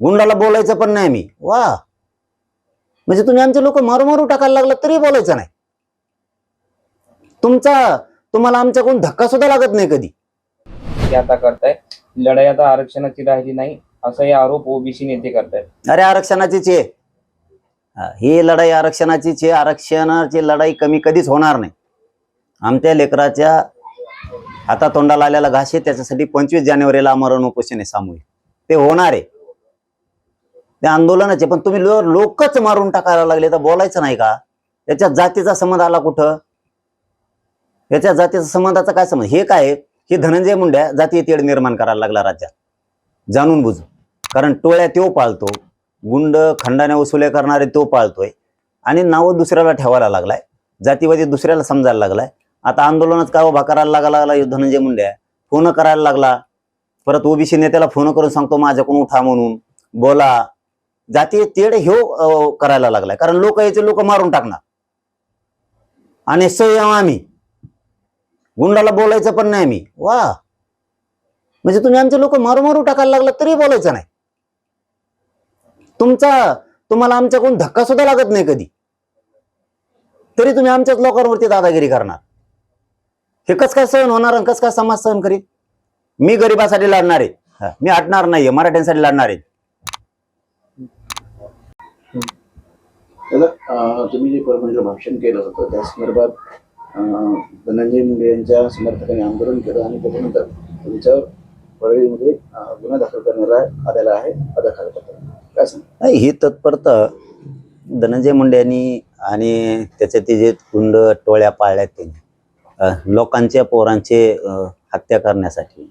गुंडाला बोलायचं पण नाही मी. वा. म्हणजे तुम्ही आमचे लोक मारू मारू टाकायला लागला तरी बोलायचं नाही. तुमचा तुम्हाला आमच्याकडून धक्का सुद्धा लागत नाही कधी. ते आता करतायत लढाई आता आरक्षणाची राहिली नाही. असाही आरोप ओबीसी नेते करतायत. अरे आरक्षणाचीच आहे. हा, ही लढाई आरक्षणाचीच आहे. आरक्षणाची लढाई कमी कधीच होणार नाही. आमच्या लेकराच्या हातातोंडाला आलेला घास आहे. त्याच्यासाठी पंचवीस जानेवारीला आमरण उपोषण आहे सामूहिक. ते होणार आहे. त्या आंदोलनाचे पण तुम्ही लो- लोकच मारून टाकायला लागले तर बोलायचं नाही का? याच्या जातीचा संबंध आला कुठं? याच्या जातीचा संबंधाचा काय संबंध? हे काय हे धनंजय मुंड्या जातीय तेढ निर्माण करायला लागला राज्यात. जाणून बुजून. कारण टोळ्या तो पाळतो. गुंड खंडाने वसुले करणारे तो पाळतोय. आणि नावं दुसऱ्याला ठेवायला लागलाय. जातीवादी दुसऱ्याला समजायला लागलाय. आता आंदोलनच का उभा करायला लागायला लागला धनंजय मुंड्या? फोन करायला लागला. परत ओबीसी नेत्याला फोन करून सांगतो माझ्याकडून उठा म्हणून. बोला. जातीय तेढ ह्यो करायला लागलाय. कारण लोक याचे लोक मारून टाकणार. आणि संयम आम्ही. गुंडाला बोलायचं पण नाही मी वा. म्हणजे तुम्ही आमचे लोक मारू मारू टाकायला लागला तरी बोलायचं नाही. तुमचा तुम्हाला आमच्याकडून धक्का सुद्धा लागत नाही कधी. तरी तुम्ही आमच्याच लोकांवरती दादागिरी करणार. हे कस काय सहन होणार आणि कस काय समाज सहन करी मी गरिबासाठी लढणार. आहे मी हटणार नाहीये. मराठ्यांसाठी लढणार. आहे दादा तुम्ही जे परभणीला भाषण केलं होतं त्या संदर्भात धनंजय मुंडे यांच्या समर्थकांनी आंदोलन केलं आणि त्याच्यानंतर तुमच्यावर परळीमध्ये गुन्हा दाखल करण्याला आलेला आहे अदाखालपत्र काय सांग नाही, ही तत्परता धनंजय मुंडे यांनी आणि त्याचे ते जे गुंड टोळ्या पाळल्यात त्यांनी लोकांच्या पोरांचे हत्या करण्यासाठी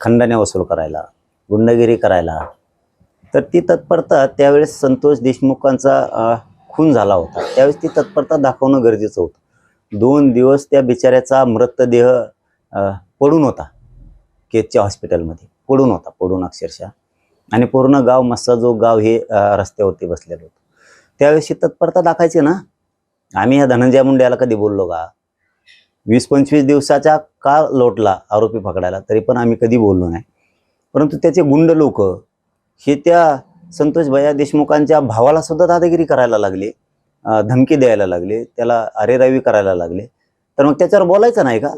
खंडने वसूल करायला गुंडगिरी करायला तर ती तत्परता त्यावेळेस संतोष देशमुखांचा खून झाला होता. त्यावेळेस ती तत्परता दाखवणं गरजेचं होतं. दोन दिवस त्या बिचाऱ्याचा मृतदेह पडून होता. केतच्या हॉस्पिटलमध्ये. पडून होता पडून अक्षरशः. आणि पूर्ण गाव मस्सा जो गाव हे रस्त्यावरती बसलेलं होतं. त्यावेळेस तत्परता दाखायची ना? आम्ही ह्या धनंजय मुंड्याला कधी बोललो का? वीस पंचवीस दिवसाचा का लोटला आरोपी पकडायला? तरी पण आम्ही कधी बोललो नाही. परंतु त्याचे गुंड लोक हे त्या संतोष भैया देशमुखांच्या भावाला सुद्धा दादागिरी करायला लागले. धमकी द्यायला लागले. त्याला अरेरावी करायला लागले. तर मग त्याच्यावर बोलायचं नाही का?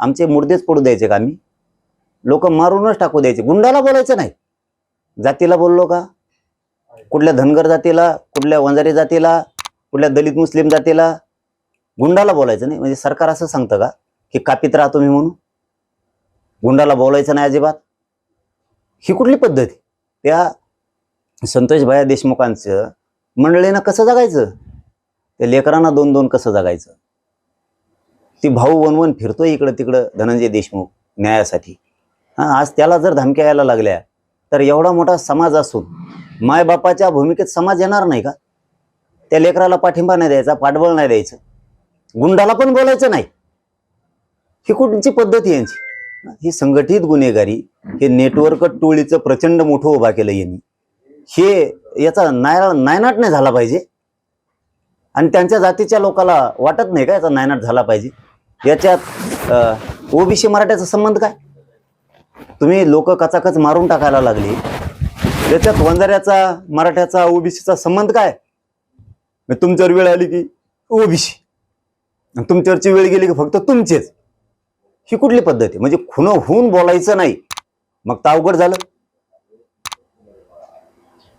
आमचे मुर्देच पडू द्यायचे का आम्ही? लोक मारूनच टाकू द्यायचे. गुंडाला बोलायचं नाही. जातीला बोललो का? कुठल्या धनगर जातीला कुठल्या वंजारी जातीला कुठल्या दलित मुस्लिम जातीला? गुंडाला बोलायचं नाही. म्हणजे सरकार असं सांगतं का? की कापीत राहा तुम्ही म्हणून. गुंडाला बोलायचं नाही अजिबात. ही कुठली पद्धती त्या संतोष भैया देशमुखांचं मंडळीनं कसं जगायचं? त्या लेकरांना दोन दोन कसं जगायचं? ती भाऊ वनवन फिरतोय इकडं तिकडं धनंजय देशमुख न्यायासाठी. हां आज त्याला जर धमक्या यायला लागल्या तर एवढा मोठा समाज असून मायबापाच्या भूमिकेत समाज येणार नाही का? त्या लेकराला पाठिंबा नाही द्यायचा पाठबळ नाही द्यायचं. गुंडाला पण बोलायचं नाही. ही कुठची पद्धती यांची? ही संघटित गुन्हेगारी हे नेटवर्क टोळीचं प्रचंड मोठं उभा केलं यांनी. हे याचा नायरा नायनाट नाही झाला पाहिजे. आणि त्यांच्या जातीच्या लोकाला वाटत नाही का याचा नायनाट झाला पाहिजे. याच्यात ओबीसी मराठ्याचा संबंध काय? तुम्ही लोक कचाकच मारून टाकायला लागली. त्याच्यात वंजाऱ्याचा मराठ्याचा ओबीसीचा संबंध काय? मग तुमच्यावर वेळ आली की ओबीसी. तुमच्यावरची वेळ गेली की फक्त तुमचेच. ही कुठली पद्धत आहे? म्हणजे खुणं होऊन बोलायचं नाही. मग तर अवघड झालं.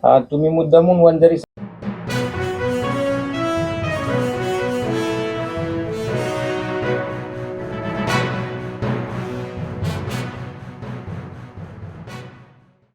तुम्ही मुद्दामून वंजारी